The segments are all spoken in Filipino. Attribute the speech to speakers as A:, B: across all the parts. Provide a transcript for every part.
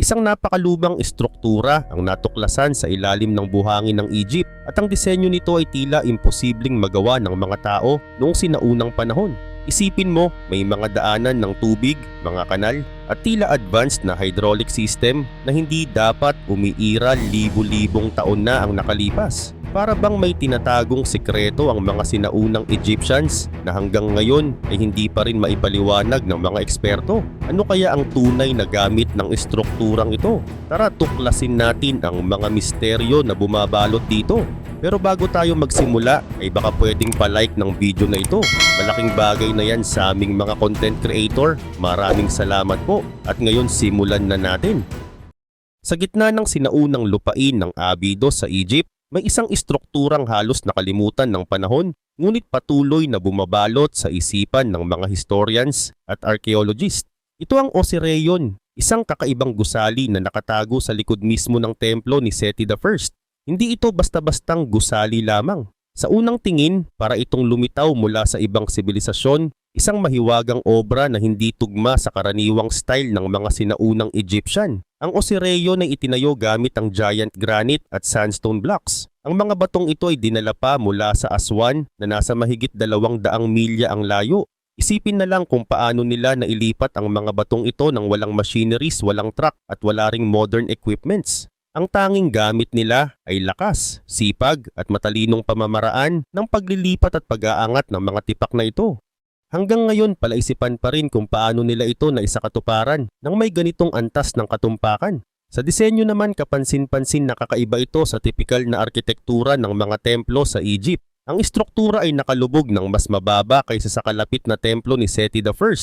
A: Isang napakalubang estruktura ang natuklasan sa ilalim ng buhangin ng Egypt at ang disenyo nito ay tila imposibleng magawa ng mga tao noong sinaunang panahon. Isipin mo, may mga daanan ng tubig, mga kanal, at tila advanced na hydraulic system na hindi dapat umiiral libu-libong taon na ang nakalipas. Para bang may tinatagong sikreto ang mga sinaunang Egyptians na hanggang ngayon ay hindi pa rin maipaliwanag ng mga eksperto? Ano kaya ang tunay na gamit ng estrukturang ito? Tara tuklasin natin ang mga misteryo na bumabalot dito. Pero bago tayo magsimula ay baka pwedeng palike ng video na ito. Malaking bagay na yan sa aming mga content creator. Maraming salamat po at ngayon simulan na natin. Sa gitna ng sinaunang lupain ng Abydos sa Egypt, may isang istrukturang halos nakalimutan ng panahon ngunit patuloy na bumabalot sa isipan ng mga historians at archaeologists. Ito ang Osirion, isang kakaibang gusali na nakatago sa likod mismo ng templo ni Seti I. Hindi ito basta-bastang gusali lamang. Sa unang tingin, para itong lumitaw mula sa ibang sibilisasyon, isang mahiwagang obra na hindi tugma sa karaniwang style ng mga sinaunang Egyptian. Ang Osirion ay itinayo gamit ang giant granite at sandstone blocks. Ang mga batong ito ay dinala pa mula sa Aswan na nasa mahigit dalawang daang milya ang layo. Isipin na lang kung paano nila nailipat ang mga batong ito ng walang machineries, walang truck at wala ring modern equipments. Ang tanging gamit nila ay lakas, sipag at matalinong pamamaraan ng paglilipat at pag-aangat ng mga tipak na ito. Hanggang ngayon palaisipan pa rin kung paano nila ito na isakatuparan nang may ganitong antas ng katumpakan. Sa disenyo naman kapansin-pansin nakakaiba ito sa tipikal na arkitektura ng mga templo sa Egypt. Ang istruktura ay nakalubog ng mas mababa kaysa sa kalapit na templo ni Seti I.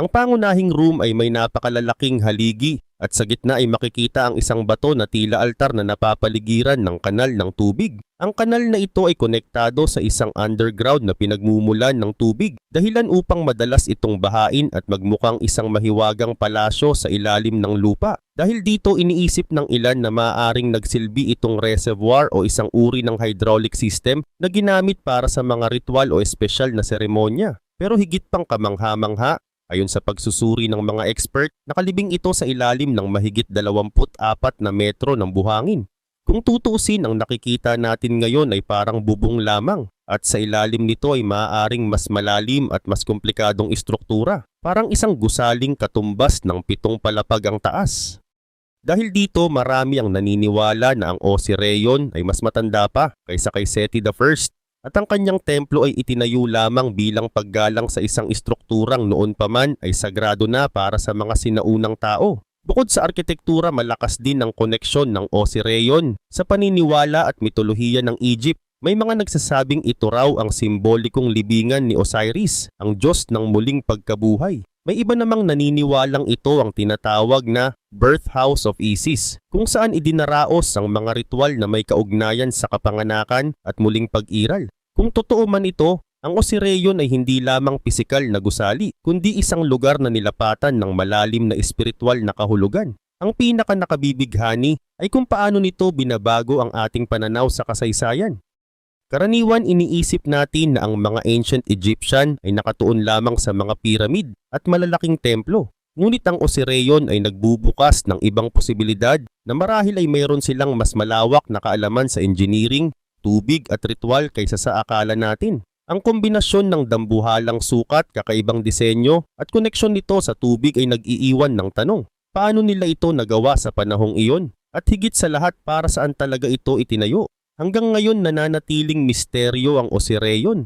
A: Ang pangunahing room ay may napakalalaking haligi at sa gitna ay makikita ang isang bato na tila altar na napapaligiran ng kanal ng tubig. Ang kanal na ito ay konektado sa isang underground na pinagmumulan ng tubig dahilan upang madalas itong bahain at magmukhang isang mahiwagang palasyo sa ilalim ng lupa. Dahil dito iniisip ng ilan na maaaring nagsilbi itong reservoir o isang uri ng hydraulic system na ginamit para sa mga ritual o espesyal na seremonya. Pero higit pang kamangha-mangha, Ayon sa pagsusuri ng mga expert, nakalibing ito sa ilalim ng mahigit 24 na metro ng buhangin. Kung tutuusin ang nakikita natin ngayon ay parang bubong lamang at sa ilalim nito ay maaaring mas malalim at mas komplikadong istruktura. Parang isang gusaling katumbas ng pitong palapag ang taas. Dahil dito marami ang naniniwala na ang Osirion ay mas matanda pa kaysa kay Seti I at ang kanyang templo ay itinayo lamang bilang paggalang sa isang istrukturang noon pa man ay sagrado na para sa mga sinaunang tao. Bukod sa arkitektura, malakas din ang koneksyon ng Osirion sa paniniwala at mitolohiya ng Egypt. May mga nagsasabing ito raw ang simbolikong libingan ni Osiris, ang Diyos ng muling pagkabuhay. May iba namang naniniwalang ito ang tinatawag na birth house of Isis, kung saan idinaraos ang mga ritual na may kaugnayan sa kapanganakan at muling pag-iral. Kung totoo man ito, ang Osirion ay hindi lamang pisikal na gusali, kundi isang lugar na nilapatan ng malalim na espiritual na kahulugan. Ang pinaka nakabibighani ay kung paano nito binabago ang ating pananaw sa kasaysayan. Karaniwan iniisip natin na ang mga ancient Egyptian ay nakatuon lamang sa mga piramid at malalaking templo. Ngunit ang Osirion ay nagbubukas ng ibang posibilidad na marahil ay mayroon silang mas malawak na kaalaman sa engineering, tubig at ritual kaysa sa akala natin. Ang kombinasyon ng dambuhalang sukat, kakaibang disenyo at koneksyon nito sa tubig ay nag-iiwan ng tanong. Paano nila ito nagawa sa panahong iyon? At higit sa lahat para saan talaga ito itinayo? Hanggang ngayon nananatiling misteryo ang Osirion.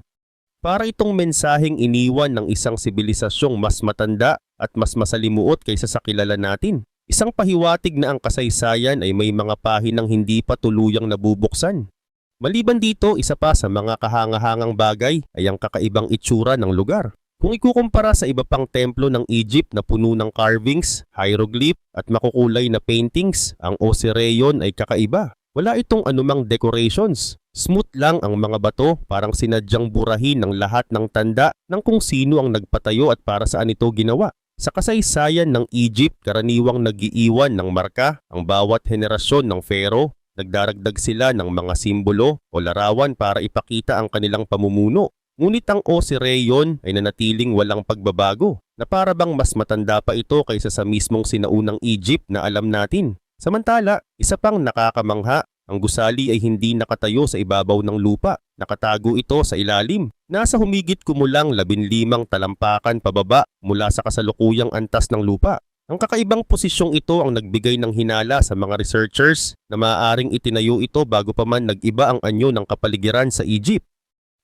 A: Para itong mensaheng iniwan ng isang sibilisasyong mas matanda at mas masalimuot kaysa sa kilala natin. Isang pahiwatig na ang kasaysayan ay may mga pahinang hindi pa tuluyang nabubuksan. Maliban dito, isa pa sa mga kahangahangang bagay ay ang kakaibang itsura ng lugar. Kung ikukumpara sa iba pang templo ng Egypt na puno ng carvings, hieroglyph at makukulay na paintings, ang Osirion ay kakaiba. Wala itong anumang decorations. Smooth lang ang mga bato, parang sinadyang burahin ng lahat ng tanda ng kung sino ang nagpatayo at para saan ito ginawa. Sa kasaysayan ng Egypt, karaniwang nagiiwan ng marka ang bawat henerasyon ng pharaoh. Nagdaragdag sila ng mga simbolo o larawan para ipakita ang kanilang pamumuno. Ngunit ang Osireyon ay nanatiling walang pagbabago na para bang mas matanda pa ito kaysa sa mismong sinaunang Egypt na alam natin. Samantala, isa pang nakakamangha, ang gusali ay hindi nakatayo sa ibabaw ng lupa. Nakatago ito sa ilalim. Nasa humigit kumulang labinlimang talampakan pababa mula sa kasalukuyang antas ng lupa. Ang kakaibang posisyong ito ang nagbigay ng hinala sa mga researchers na maaaring itinayo ito bago pa man nag-iba ang anyo ng kapaligiran sa Egypt.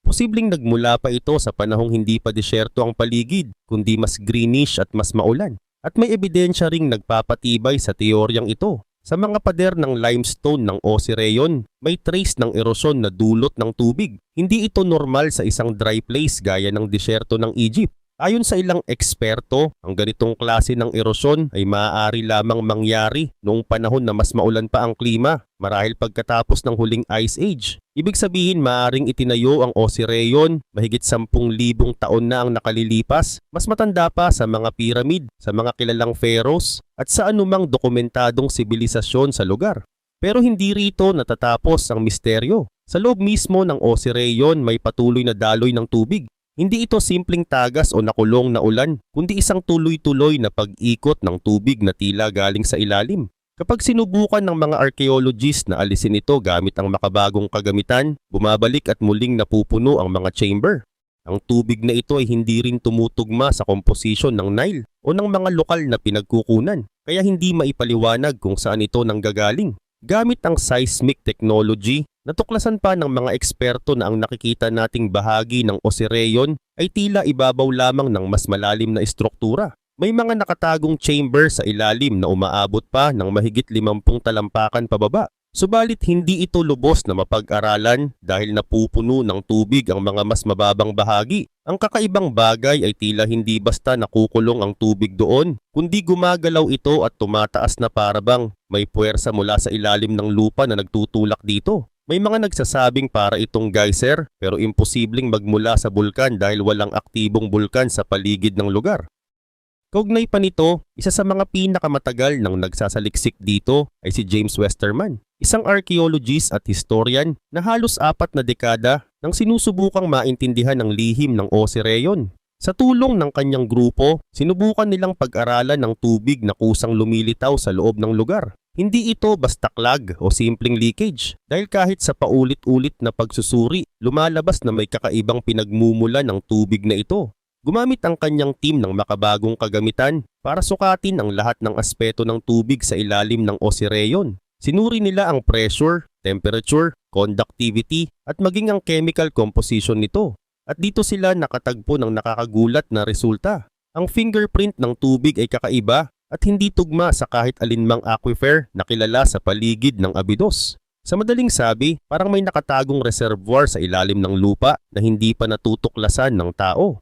A: Posibleng nagmula pa ito sa panahong hindi pa disyerto ang paligid, kundi mas greenish at mas maulan. At may ebidensya ring nagpapatibay sa teoryang ito. Sa mga pader ng limestone ng Osireyon, may trace ng erosyon na dulot ng tubig. Hindi ito normal sa isang dry place gaya ng disyerto ng Egypt. Ayon sa ilang eksperto, ang ganitong klase ng erosyon ay maaari lamang mangyari noong panahon na mas maulan pa ang klima marahil pagkatapos ng huling ice age. Ibig sabihin maaring itinayo ang Osireyon mahigit 10,000 taon na ang nakalilipas, mas matanda pa sa mga piramid, sa mga kilalang pharaohs at sa anumang dokumentadong sibilisasyon sa lugar. Pero hindi rito natatapos ang misteryo. Sa loob mismo ng Osireyon may patuloy na daloy ng tubig hindi ito simpleng tagas o nakulong na ulan, kundi isang tuloy-tuloy na pag-ikot ng tubig na tila galing sa ilalim. Kapag sinubukan ng mga archaeologists na alisin ito gamit ang makabagong kagamitan, bumabalik at muling napupuno ang mga chamber. Ang tubig na ito ay hindi rin tumutugma sa komposisyon ng Nile o ng mga lokal na pinagkukunan, kaya hindi maipaliwanag kung saan ito nanggagaling. Gamit ang seismic technology, natuklasan pa ng mga eksperto na ang nakikita nating bahagi ng Osireyon ay tila ibabaw lamang ng mas malalim na estruktura. May mga nakatagong chamber sa ilalim na umaabot pa ng mahigit 50 talampakan pababa. Subalit hindi ito lubos na mapag-aralan dahil napupuno ng tubig ang mga mas mababang bahagi. Ang kakaibang bagay ay tila hindi basta nakukulong ang tubig doon, kundi gumagalaw ito at tumataas na parabang may puwersa mula sa ilalim ng lupa na nagtutulak dito. May mga nagsasabing para itong geyser pero imposibleng magmula sa bulkan dahil walang aktibong bulkan sa paligid ng lugar. Kaugnay pa nito, isa sa mga pinakamatagal ng nagsasaliksik dito ay si James Westerman, isang archaeologist at historian na halos apat na dekada nang sinusubukang maintindihan ang lihim ng Osireyon. Sa tulong ng kanyang grupo, sinubukan nilang pag-aralan ng tubig na kusang lumilitaw sa loob ng lugar. Hindi ito basta clog o simpleng leakage dahil kahit sa paulit-ulit na pagsusuri, lumalabas na may kakaibang pinagmumula ng tubig na ito. Gumamit ang kanyang team ng makabagong kagamitan para sukatin ang lahat ng aspeto ng tubig sa ilalim ng Osireyon. Sinuri nila ang pressure, temperature, conductivity at maging ang chemical composition nito. At dito sila nakatagpo ng nakakagulat na resulta. Ang fingerprint ng tubig ay kakaiba at hindi tugma sa kahit alinmang aquifer na kilala sa paligid ng Abydos. Sa madaling sabi, parang may nakatagong reservoir sa ilalim ng lupa na hindi pa natutuklasan ng tao.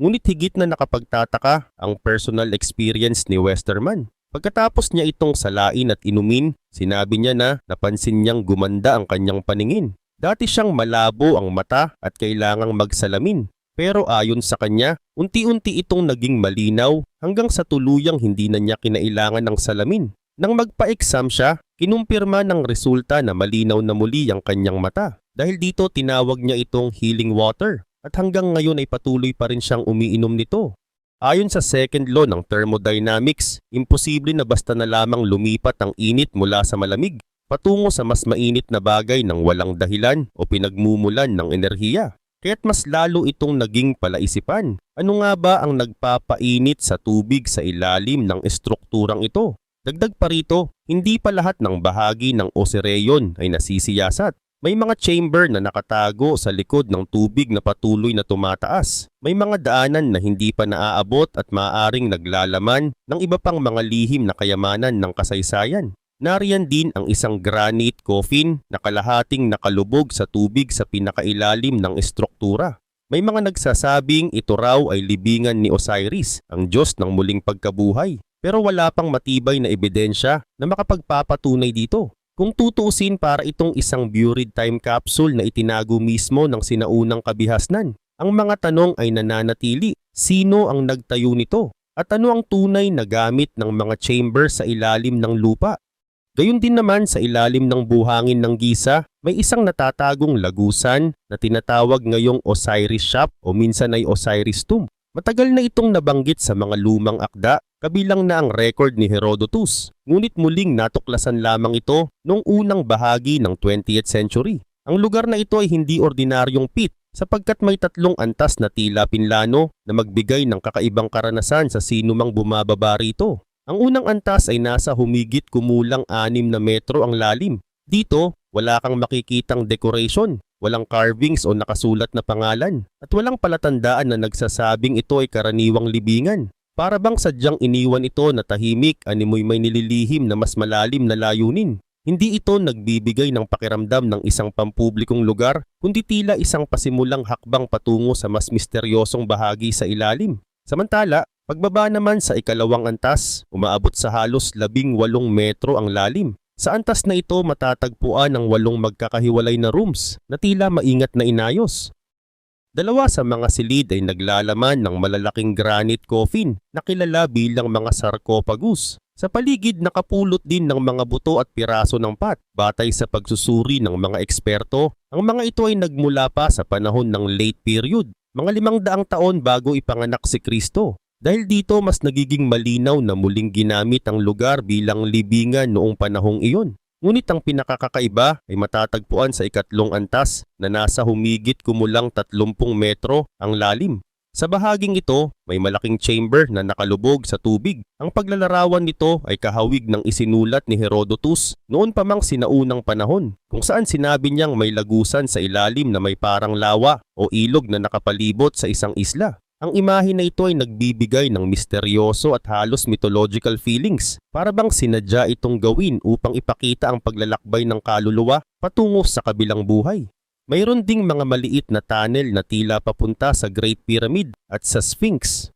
A: Ngunit higit na nakapagtataka ang personal experience ni Westerman. Pagkatapos niya itong salain at inumin, sinabi niya na napansin niyang gumanda ang kanyang paningin. Dati siyang malabo ang mata at kailangang magsalamin. Pero ayon sa kanya, unti-unti itong naging malinaw hanggang sa tuluyang hindi na niya kinailangan ng salamin. Nang magpa-exam siya, kinumpirma ng resulta na malinaw na muli ang kanyang mata. Dahil dito tinawag niya itong healing water at hanggang ngayon ay patuloy pa rin siyang umiinom nito. Ayon sa second law ng thermodynamics, imposible na basta na lamang lumipat ang init mula sa malamig patungo sa mas mainit na bagay ng walang dahilan o pinagmumulan ng enerhiya. Kaya't mas lalo itong naging palaisipan. Ano nga ba ang nagpapainit sa tubig sa ilalim ng estrukturang ito? Dagdag pa rito, hindi pa lahat ng bahagi ng Osireyon ay nasisiyasat. May mga chamber na nakatago sa likod ng tubig na patuloy na tumataas. May mga daanan na hindi pa naaabot at maaaring naglalaman ng iba pang mga lihim na kayamanan ng kasaysayan. Nariyan din ang isang granite coffin na kalahating nakalubog sa tubig sa pinakailalim ng estruktura. May mga nagsasabing ito raw ay libingan ni Osiris, ang Diyos ng muling pagkabuhay. Pero wala pang matibay na ebidensya na makapagpapatunay dito. Kung tutuusin para itong isang buried time capsule na itinago mismo ng sinaunang kabihasnan, ang mga tanong ay nananatili. Sino ang nagtayo nito? At ano ang tunay na gamit ng mga chamber sa ilalim ng lupa? Gayun din naman sa ilalim ng buhangin ng Giza, may isang natatagong lagusan na tinatawag ngayong Osiris Shop o minsan ay Osiris Tomb. Matagal na itong nabanggit sa mga lumang akda, kabilang na ang record ni Herodotus. Ngunit muling natuklasan lamang ito noong unang bahagi ng 20th century. Ang lugar na ito ay hindi ordinaryong pit sapagkat may tatlong antas na tila pinlano na magbigay ng kakaibang karanasan sa sinumang bumababa rito. Ang unang antas ay nasa humigit kumulang 6 na metro ang lalim. Dito, wala kang makikitang decoration, walang carvings o nakasulat na pangalan, at walang palatandaan na nagsasabing ito ay karaniwang libingan. Para bang sadyang iniwan ito na tahimik animoy may nililihim na mas malalim na layunin. Hindi ito nagbibigay ng pakiramdam ng isang pampublikong lugar, kundi tila isang pasimulang hakbang patungo sa mas misteryosong bahagi sa ilalim. Samantala, pagbaba naman sa ikalawang antas, umaabot sa halos labing walong metro ang lalim. Sa antas na ito matatagpuan ang walong magkakahiwalay na rooms na tila maingat na inayos. Dalawa sa mga silid ay naglalaman ng malalaking granite coffin na kilala bilang mga sarcophagus. Sa paligid nakapulot din ng mga buto at piraso ng pat. Batay sa pagsusuri ng mga eksperto, ang mga ito ay nagmula pa sa panahon ng late period, mga limang daang taon bago ipanganak si Kristo. Dahil dito mas nagiging malinaw na muling ginamit ang lugar bilang libingan noong panahong iyon. Ngunit ang pinakakakaiba ay matatagpuan sa ikatlong antas na nasa humigit kumulang 30 metro ang lalim. Sa bahaging ito, may malaking chamber na nakalubog sa tubig. Ang paglalarawan nito ay kahawig ng isinulat ni Herodotus noon pa mang sinaunang panahon, kung saan sinabi niyang may lagusan sa ilalim na may parang lawa o ilog na nakapalibot sa isang isla. Ang imahe na ito ay nagbibigay ng misteryoso at halos mythological feelings. Para bang sinadya itong gawin upang ipakita ang paglalakbay ng kaluluwa patungo sa kabilang buhay. Mayroon ding mga maliit na tunnel na tila papunta sa Great Pyramid at sa Sphinx.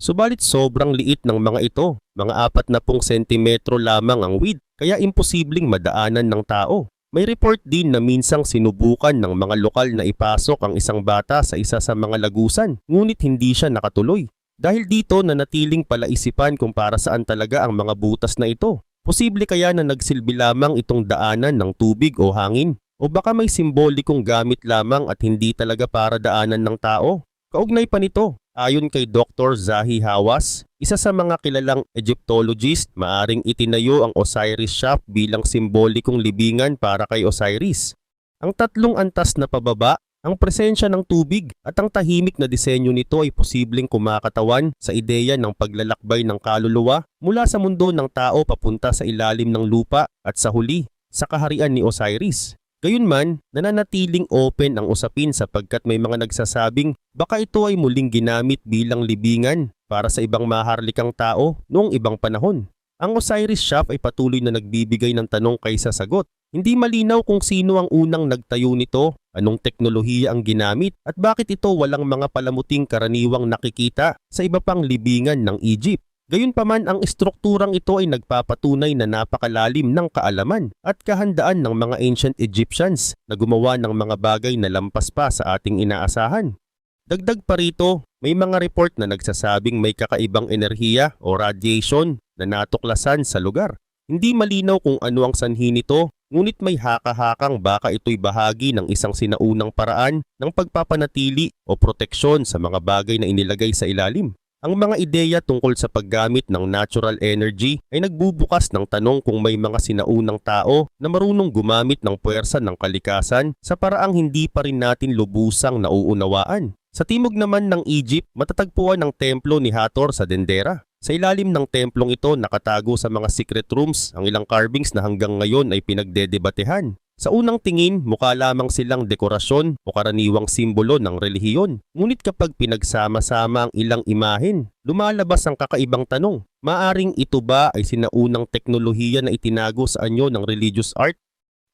A: Subalit sobrang liit ng mga ito, mga apat na pong sentimetro lamang ang width, kaya imposibleng madaanan ng tao. May report din na minsang sinubukan ng mga lokal na ipasok ang isang bata sa isa sa mga lagusan, ngunit hindi siya nakatuloy. Dahil dito na natiling palaisipan kung para saan talaga ang mga butas na ito. Posible kaya na nagsilbi lamang itong daanan ng tubig o hangin o baka may simbolikong gamit lamang at hindi talaga para daanan ng tao. Kaugnay pa nito, ayon kay Dr. Zahi Hawass, isa sa mga kilalang Egyptologist, maaring itinayo ang Osiris Shop bilang simbolikong libingan para kay Osiris. Ang tatlong antas na pababa, ang presensya ng tubig at ang tahimik na disenyo nito ay posibleng kumakatawan sa ideya ng paglalakbay ng kaluluwa mula sa mundo ng tao papunta sa ilalim ng lupa at sa huli, sa kaharian ni Osiris. Gayunman, nananatiling open ang usapin sapagkat may mga nagsasabing baka ito ay muling ginamit bilang libingan para sa ibang maharlikang tao noong ibang panahon. Ang Osiris Shop ay patuloy na nagbibigay ng tanong kaysa sagot. Hindi malinaw kung sino ang unang nagtayo nito, anong teknolohiya ang ginamit, at bakit ito walang mga palamuting karaniwang nakikita sa iba pang libingan ng Egypt. Gayunpaman ang estrukturang ito ay nagpapatunay na napakalalim ng kaalaman at kahandaan ng mga ancient Egyptians na gumawa ng mga bagay na lampas pa sa ating inaasahan. Dagdag pa rito, may mga report na nagsasabing may kakaibang enerhiya o radiation na natuklasan sa lugar. Hindi malinaw kung ano ang sanhi nito, ngunit may haka-hakang baka ito'y bahagi ng isang sinaunang paraan ng pagpapanatili o proteksyon sa mga bagay na inilagay sa ilalim. Ang mga ideya tungkol sa paggamit ng natural energy ay nagbubukas ng tanong kung may mga sinaunang tao na marunong gumamit ng puwersa ng kalikasan sa paraang hindi pa rin natin lubusang nauunawaan. Sa timog naman ng Egypt, matatagpuan ang templo ni Hathor sa Dendera. Sa ilalim ng templong ito nakatago sa mga secret rooms ang ilang carvings na hanggang ngayon ay pinagdedebatehan. Sa unang tingin, mukha lamang silang dekorasyon o karaniwang simbolo ng relihiyon. Ngunit kapag pinagsama-sama ang ilang imahen, lumalabas ang kakaibang tanong. Maaring ito ba ay sinaunang teknolohiya na itinago sa anyo ng religious art?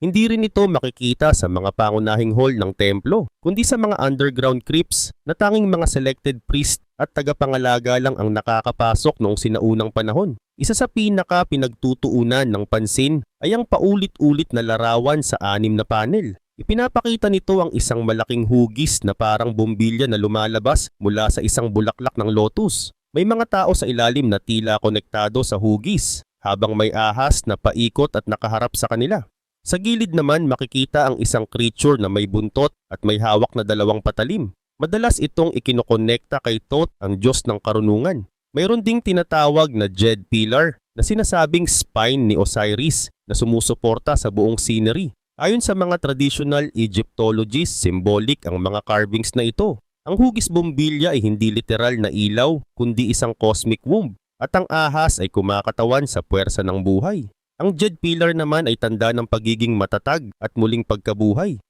A: Hindi rin ito makikita sa mga pangunahing hall ng templo, kundi sa mga underground crypts na tanging mga selected priest at tagapangalaga lang ang nakakapasok noong sinaunang panahon. Isa sa pinaka pinagtutuunan ng pansin ay ang paulit-ulit na larawan sa anim na panel. Ipinapakita nito ang isang malaking hugis na parang bombilya na lumalabas mula sa isang bulaklak ng lotus. May mga tao sa ilalim na tila konektado sa hugis habang may ahas na paikot at nakaharap sa kanila. Sa gilid naman makikita ang isang creature na may buntot at may hawak na dalawang patalim. Madalas itong ikinokonekta kay Thoth, ang Diyos ng karunungan. Mayroon ding tinatawag na Jed Pillar na sinasabing spine ni Osiris na sumusuporta sa buong scenery. Ayon sa mga traditional Egyptologists, symbolic ang mga carvings na ito. Ang hugis bombilya ay hindi literal na ilaw, kundi isang cosmic womb. At ang ahas ay kumakatawan sa puwersa ng buhay. Ang Jed Pillar naman ay tanda ng pagiging matatag at muling pagkabuhay.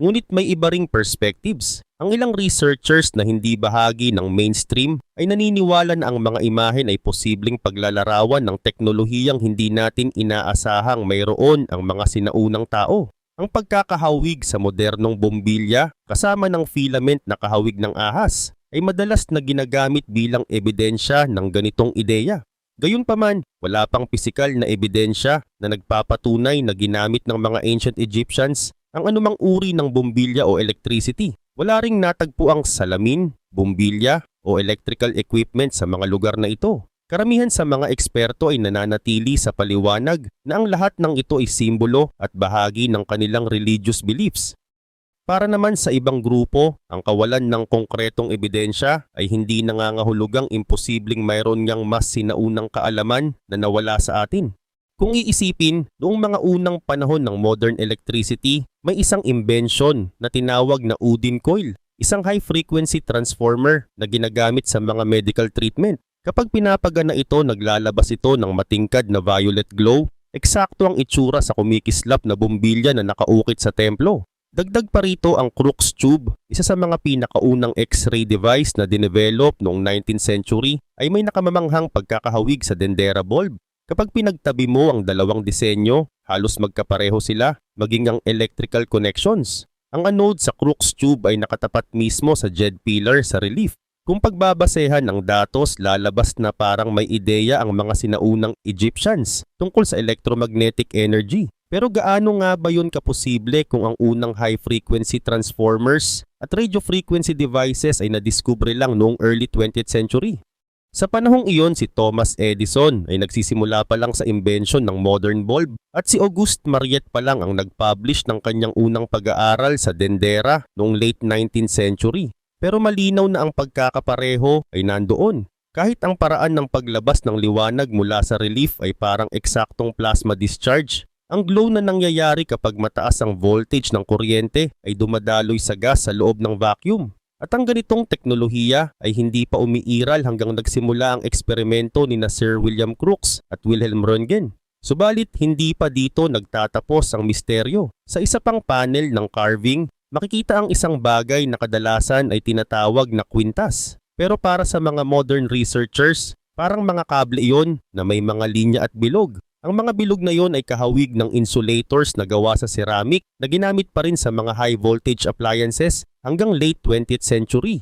A: Ngunit may iba ring perspectives. Ang ilang researchers na hindi bahagi ng mainstream ay naniniwala na ang mga imahen ay posibleng paglalarawan ng teknolohiyang hindi natin inaasahang mayroon ang mga sinaunang tao. Ang pagkakahawig sa modernong bombilya kasama ng filament na kahawig ng ahas ay madalas na ginagamit bilang ebidensya ng ganitong ideya. Gayunpaman, wala pang pisikal na ebidensya na nagpapatunay na ginamit ng mga ancient Egyptians ang anumang uri ng bombilya o electricity. Wala ring natagpo ang salamin, bombilya o electrical equipment sa mga lugar na ito. Karamihan sa mga eksperto ay nananatili sa paliwanag na ang lahat ng ito ay simbolo at bahagi ng kanilang religious beliefs. Para naman sa ibang grupo, ang kawalan ng konkretong ebidensya ay hindi nangangahulugang imposibleng mayroon ngang mas sinaunang kaalaman na nawala sa atin. Kung iisipin, noong mga unang panahon ng modern electricity, may isang invention na tinawag na Udin coil, isang high-frequency transformer na ginagamit sa mga medical treatment. Kapag pinapagana ito, naglalabas ito ng matingkad na violet glow, eksakto ang itsura sa kumikislap na bombilya na nakaukit sa templo. Dagdag pa rito ang Crookes tube, isa sa mga pinakaunang X-ray device na dinevelop noong 19th century ay may nakamamanghang pagkakahawig sa dendera bulb. Kapag pinagtabi mo ang dalawang disenyo, halos magkapareho sila, maging ang electrical connections. Ang anode sa Crookes tube ay nakatapat mismo sa Jed pillar sa relief. Kung pagbabasehan ang datos, lalabas na parang may ideya ang mga sinaunang Egyptians tungkol sa electromagnetic energy. Pero gaano nga ba yun kaposible kung ang unang high-frequency transformers at radio frequency devices ay nadiskubre lang noong early 20th century? Sa panahong iyon, si Thomas Edison ay nagsisimula pa lang sa invention ng modern bulb at si Auguste Mariette pa lang ang nag-publish ng kanyang unang pag-aaral sa dendera noong late 19th century. Pero malinaw na ang pagkakapareho ay nandoon. Kahit ang paraan ng paglabas ng liwanag mula sa relief ay parang eksaktong plasma discharge, ang glow na nangyayari kapag mataas ang voltage ng kuryente ay dumadaloy sa gas sa loob ng vacuum. At ang ganitong teknolohiya ay hindi pa umiiral hanggang nagsimula ang eksperimento ni na Sir William Crookes at Wilhelm Röntgen. Subalit hindi pa dito nagtatapos ang misteryo. Sa isa pang panel ng carving, makikita ang isang bagay na kadalasan ay tinatawag na kwintas. Pero para sa mga modern researchers, parang mga kable iyon na may mga linya at bilog. Ang mga bilog na iyon ay kahawig ng insulators na gawa sa ceramic na ginamit pa rin sa mga high voltage appliances hanggang late 20th century.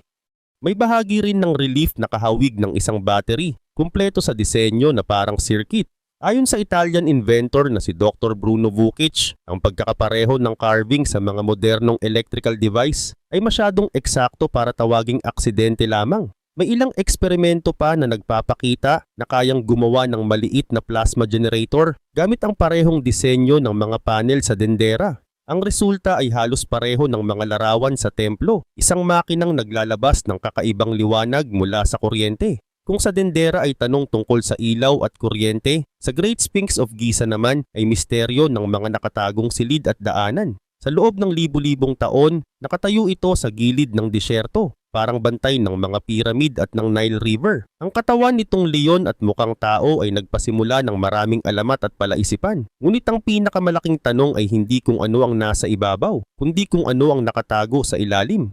A: May bahagi rin ng relief na kahawig ng isang battery, kumpleto sa disenyo na parang circuit. Ayon sa Italian inventor na si Dr. Bruno Vukic, ang pagkakapareho ng carving sa mga modernong electrical device ay masyadong eksakto para tawaging aksidente lamang. May ilang eksperimento pa na nagpapakita na kayang gumawa ng maliit na plasma generator gamit ang parehong disenyo ng mga panel sa dendera. Ang resulta ay halos pareho ng mga larawan sa templo, isang makinang naglalabas ng kakaibang liwanag mula sa kuryente. Kung sa dendera ay tanong tungkol sa ilaw at kuryente, sa Great Sphinx of Giza naman ay misteryo ng mga nakatagong silid at daanan. Sa loob ng libu-libong taon, nakatayo ito sa gilid ng disyerto, parang bantay ng mga piramid at ng Nile River. Ang katawan nitong leon at mukhang tao ay nagpasimula ng maraming alamat at palaisipan. Ngunit ang pinakamalaking tanong ay hindi kung ano ang nasa ibabaw, kundi kung ano ang nakatago sa ilalim.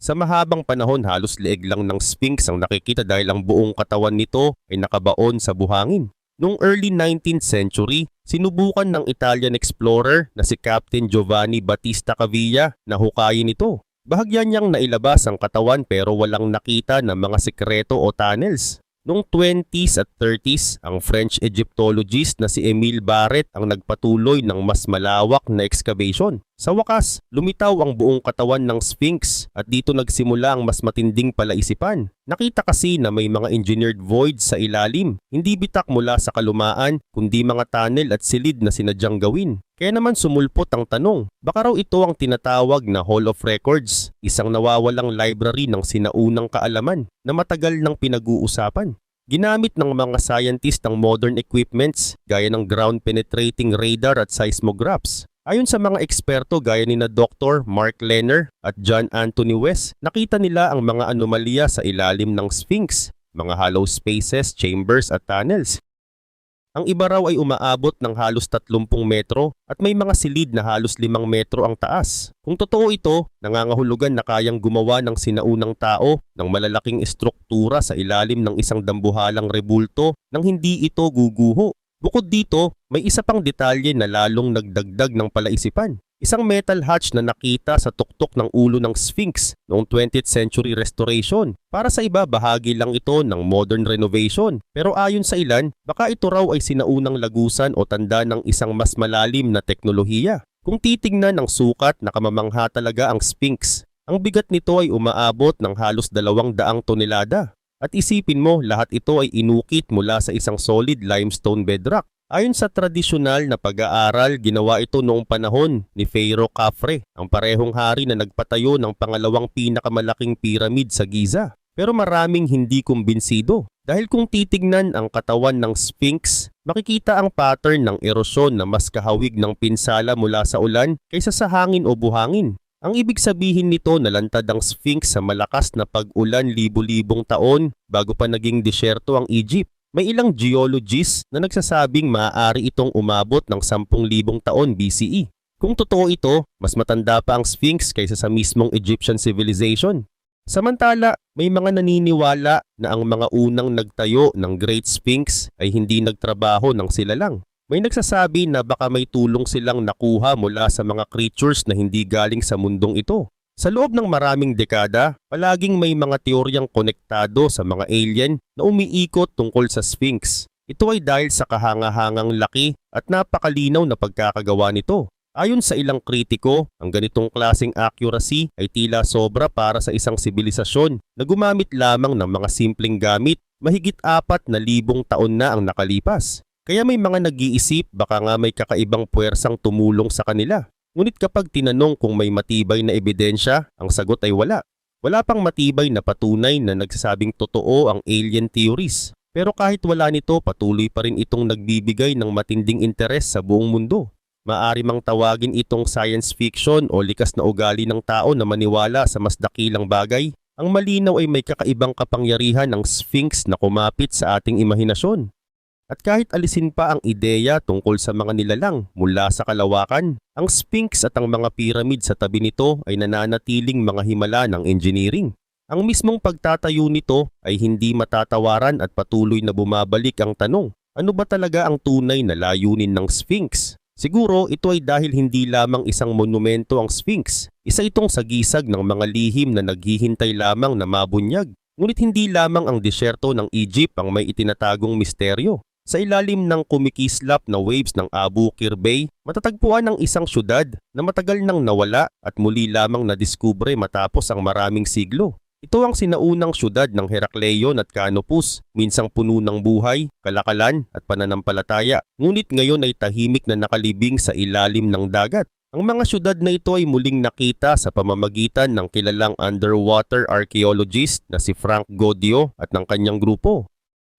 A: Sa mahabang panahon halos leeg lang ng Sphinx ang nakikita dahil ang buong katawan nito ay nakabaon sa buhangin. Noong early 19th century, sinubukan ng Italian explorer na si Captain Giovanni Battista Cavilla na hukayin ito. Bahagyan niyang nailabas ang katawan pero walang nakita ng mga sekreto o tunnels. Noong 20s at 30s, ang French Egyptologist na si Emile Barret ang nagpatuloy ng mas malawak na excavation. Sa wakas, lumitaw ang buong katawan ng Sphinx at dito nagsimula ang mas matinding palaisipan. Nakita kasi na may mga engineered voids sa ilalim, hindi bitak mula sa kalumaan kundi mga tunnel at silid na sinadyang gawin. Kaya naman sumulpot ang tanong, baka raw ito ang tinatawag na Hall of Records, isang nawawalang library ng sinaunang kaalaman na matagal nang pinag-uusapan. Ginamit ng mga scientist ang modern equipments gaya ng ground penetrating radar at seismographs. Ayon sa mga eksperto gaya ni na Dr. Mark Lenner at John Anthony West, nakita nila ang mga anomalya sa ilalim ng Sphinx, mga hollow spaces, chambers at tunnels. Ang iba raw ay umaabot ng halos 30 metro at may mga silid na halos 5 metro ang taas. Kung totoo ito, nangangahulugan na kayang gumawa ng sinaunang tao ng malalaking estruktura sa ilalim ng isang dambuhalang rebulto nang hindi ito guguho. Bukod dito, may isa pang detalye na lalong nagdagdag ng palaisipan. Isang metal hatch na nakita sa tuktok ng ulo ng Sphinx noong 20th century restoration. Para sa iba, bahagi lang ito ng modern renovation. Pero ayon sa ilan, baka ito raw ay sinaunang lagusan o tanda ng isang mas malalim na teknolohiya. Kung titingnan ng sukat, nakamamangha talaga ang Sphinx. Ang bigat nito ay umaabot ng halos dalawang daang tonelada. At isipin mo, lahat ito ay inukit mula sa isang solid limestone bedrock. Ayon sa tradisyonal na pag-aaral, ginawa ito noong panahon ni Pharaoh Khafre, ang parehong hari na nagpatayo ng pangalawang pinakamalaking piramid sa Giza. Pero maraming hindi kumbinsido dahil kung titignan ang katawan ng Sphinx, makikita ang pattern ng erosyon na mas kahawig ng pinsala mula sa ulan kaysa sa hangin o buhangin. Ang ibig sabihin nito nalantad ang Sphinx sa malakas na pag-ulan libo-libong taon bago pa naging disyerto ang Egypt. May ilang geologists na nagsasabing maaari itong umabot ng 10,000 taon BCE. Kung totoo ito, mas matanda pa ang Sphinx kaysa sa mismong Egyptian civilization. Samantala, may mga naniniwala na ang mga unang nagtayo ng Great Sphinx ay hindi nagtrabaho ng sila lang. May nagsasabi na baka may tulong silang nakuha mula sa mga creatures na hindi galing sa mundong ito. Sa loob ng maraming dekada, palaging may mga teoryang konektado sa mga alien na umiikot tungkol sa Sphinx. Ito ay dahil sa kahangahangang laki at napakalinaw na pagkakagawa nito. Ayon sa ilang kritiko, ang ganitong klaseng accuracy ay tila sobra para sa isang sibilisasyon na gumamit lamang ng mga simpleng gamit mahigit apat na libong taon na ang nakalipas. Kaya may mga nag-iisip baka nga may kakaibang puwersang tumulong sa kanila. Ngunit kapag tinanong kung may matibay na ebidensya, ang sagot ay wala. Wala pang matibay na patunay na nagsasabing totoo ang alien theories. Pero kahit wala nito, patuloy pa rin itong nagbibigay ng matinding interes sa buong mundo. Maari mang tawagin itong science fiction o likas na ugali ng tao na maniwala sa mas dakilang bagay. Ang malinaw ay may kakaibang kapangyarihan ng Sphinx na kumapit sa ating imahinasyon. At kahit alisin pa ang ideya tungkol sa mga nilalang mula sa kalawakan, ang Sphinx at ang mga pyramid sa tabi nito ay nananatiling mga himala ng engineering. Ang mismong pagtatayo nito ay hindi matatawaran at patuloy na bumabalik ang tanong, ano ba talaga ang tunay na layunin ng Sphinx? Siguro ito ay dahil hindi lamang isang monumento ang Sphinx. Isa itong sagisag ng mga lihim na naghihintay lamang na mabunyag. Ngunit hindi lamang ang disyerto ng Egypt ang may itinatagong misteryo. Sa ilalim ng kumikislap na waves ng Abu Qir Bay, matatagpuan ang isang syudad na matagal nang nawala at muli lamang nadiskubre matapos ang maraming siglo. Ito ang sinaunang syudad ng Herakleion at Canopus, minsang puno ng buhay, kalakalan at pananampalataya. Ngunit ngayon ay tahimik na nakalibing sa ilalim ng dagat. Ang mga syudad na ito ay muling nakita sa pamamagitan ng kilalang underwater archaeologist na si Frank Godio at ng kanyang grupo.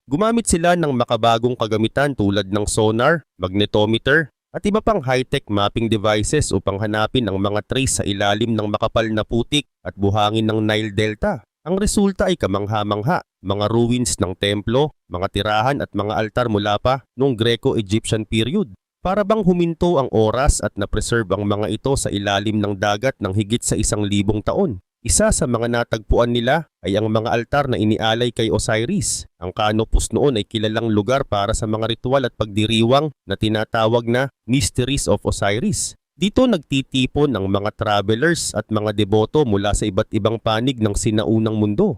A: Gumamit sila ng makabagong kagamitan tulad ng sonar, magnetometer, at iba pang high-tech mapping devices upang hanapin ang mga trace sa ilalim ng makapal na putik at buhangin ng Nile Delta. Ang resulta ay kamangha-mangha, mga ruins ng templo, mga tirahan at mga altar mula pa noong Greco-Egyptian period. Para bang huminto ang oras at na-preserve ang mga ito sa ilalim ng dagat ng higit sa isang libong taon. Isa sa mga natagpuan nila ay ang mga altar na inialay kay Osiris. Ang Canopus noon ay kilalang lugar para sa mga ritual at pagdiriwang na tinatawag na Mysteries of Osiris. Dito nagtitipon ang mga travelers at mga deboto mula sa iba't ibang panig ng sinaunang mundo.